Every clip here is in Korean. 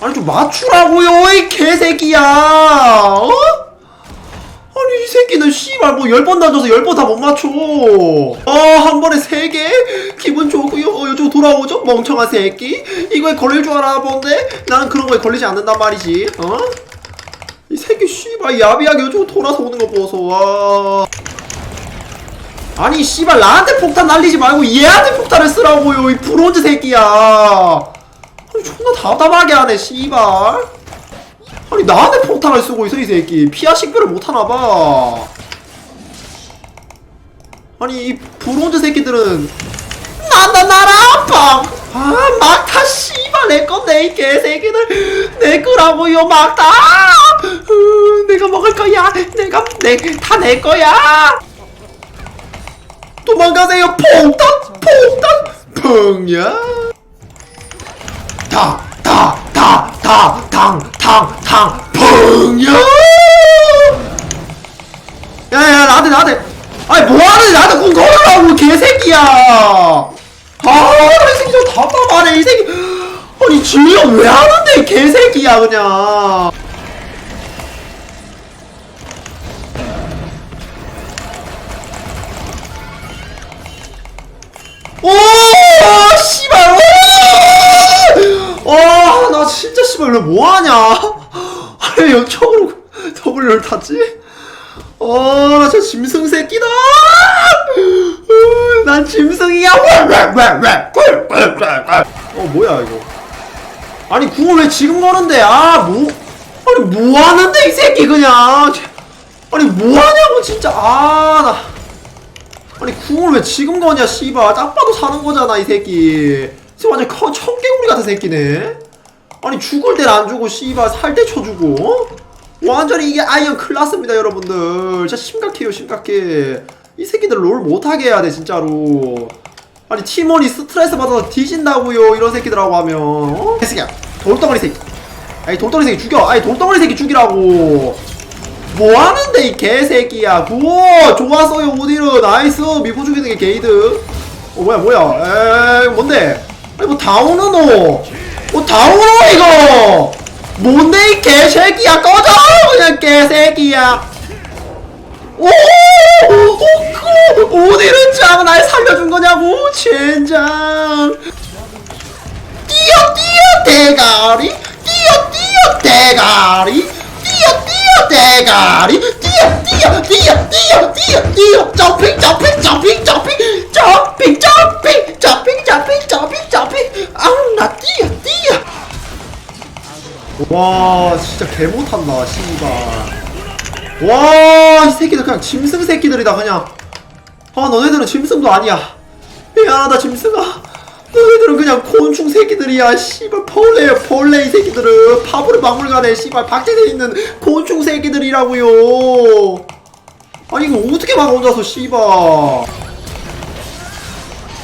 아니 좀 맞추라고요 이 개새끼야. 어? 아니 이 새끼는 씨발 뭐 열번 던져서 열 번 다 못 맞춰. 아한 번에 세 개? 기분 좋고요. 어 이쪽 돌아오죠 멍청한 새끼? 이거에 걸릴 줄 알아 본데? 나는 그런 거에 걸리지 않는단 말이지 어? 이 새끼 씨발 야비하게 이쪽 돌아서 오는 거 보소 와 아니 씨발 나한테 폭탄 날리지 말고 얘한테 폭탄을 쓰라고요 이 브론즈 새끼야 존나 답답하게 하네 씨발. 아니 나한테 폭탄을 쓰고 있어 이 새끼. 피하 식별을 못하나봐. 아니 이 브론즈 새끼들은 나나 나라 아파. 아 막타 씨발. 내 건데 이 개새끼들. 내 거라고요 막타. 으, 내가 먹을 거야. 내가 내다 내 거야. 도망가세요 폭탄 폭탄. 펑야 다 다 다 다 당당 펑야 야야 나한테 나한테 아니 뭐하는 나한테 공 걸으라고 개새끼야 아 이 새끼 좀 답답하네 이 새끼. 아니 질려 왜 하는데 이 개새끼야 그냥 씨발 왜 뭐하냐? 아니 역적으로 W를 탔지? 어나 진짜 짐승 새끼다! 으, 난 짐승이야! 어 뭐야 이거? 아니 궁을 왜 지금 거는데? 아 뭐 아니 뭐 하는데 이 새끼 그냥? 아니 뭐 하냐고 진짜. 아나. 아니 궁을 왜 지금 거냐 씨발. 딱 봐도 사는 거잖아 이 새끼. 완전 커, 청개구리 같은 새끼네 아니 죽을 땐 안 주고 씨발 살 때 쳐주고 어? 완전히 이게 아이언 클라스입니다 여러분들. 진짜 심각해요 심각해. 이 새끼들 롤 못하게 해야 돼 진짜로. 아니 팀원이 스트레스 받아서 뒤진다고요 이런 새끼들하고 하면 어? 새끼야 돌덩어리 새끼. 아니 돌덩어리 새끼 죽여. 아니 돌덩어리 새끼 죽이라고. 뭐 하는데 이 개새끼야. 구워! 좋았어요 오디르. 나이스. 미포 죽이는 게 게이드. 어 뭐야 뭐야. 에이 뭔데? 아니 뭐 다운은 뭐 다운어 이거. 뭔데 이 개새끼야? 꺼져 그냥 개새끼야. 오, 오, 오, 오디르 짱날 살려준 거냐고 젠장. 뛰어 뛰어 대가리. 뛰어 뛰어 대가리. 뛰어 뛰어 대가리. 뛰어 뛰어 뛰어 뛰어 뛰어 뛰어. 점핑 점핑 점핑 점핑 점핑 점핑 와 진짜 개 못한다 씨발. 와이 새끼들 그냥 짐승 새끼들이다 그냥. 아 너네들은 짐승도 아니야. 미안하다 짐승아. 너희들은 그냥 곤충 새끼들이야 씨발. 벌레야 벌레 이 새끼들은. 파브르 박물관에 씨발. 박제돼 있는 곤충 새끼들이라고요. 아니 이거 어떻게 막아 혼자서 씨발.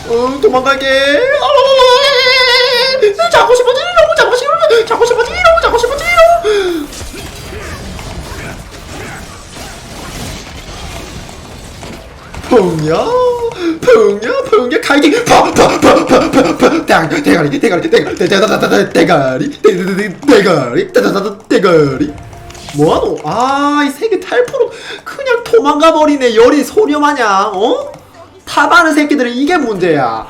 응 도망갈게. 아, 펑야 펑야 펑야 갈기 파파파파파파 대가리 대가리 대가리 대가리 대가리 대가리 대다다다 대가리 뭐하노 아이 새끼 탈포로 그냥 도망가 버리네 열이 소녀 마냥 어 타바는 새끼들은 이게 문제야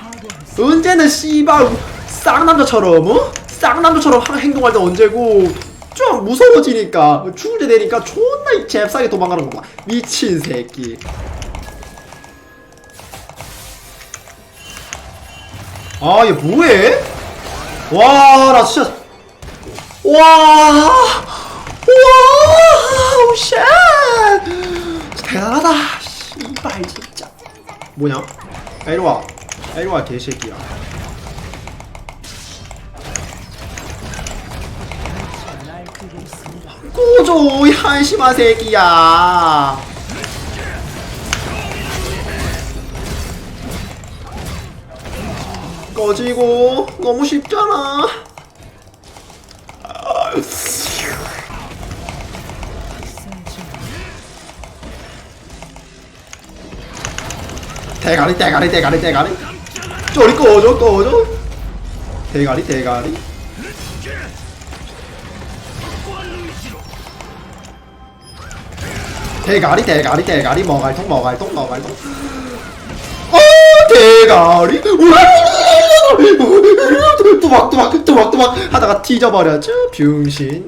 언제는 씨발 쌍남자처럼 어 쌍남자처럼 하- 행동할 때 언제고 좀 무서워지니까 죽을 때 되니까 존나 이 잽싸게 도망가는 거봐 미친 새끼 아, 얘 뭐해? 와, 나 진짜. 와, 와, 쉣. 대단하다. 씨발, 진짜. 뭐냐? 야, 이리 와. 야, 이리 와, 개새끼야. 이 한심한 새끼야. 꺼지고 너무 쉽잖아. 아, 대가리 대가리 대가리 대가리. 쪼리 꺼져 꺼져. 대가리 대가리. 대가리 대가리 대가리. 머갈통 머갈통 머갈통 어 대가리 뚜박뚜박 뚜박뚜박 하다가 튀져버렸죠 병신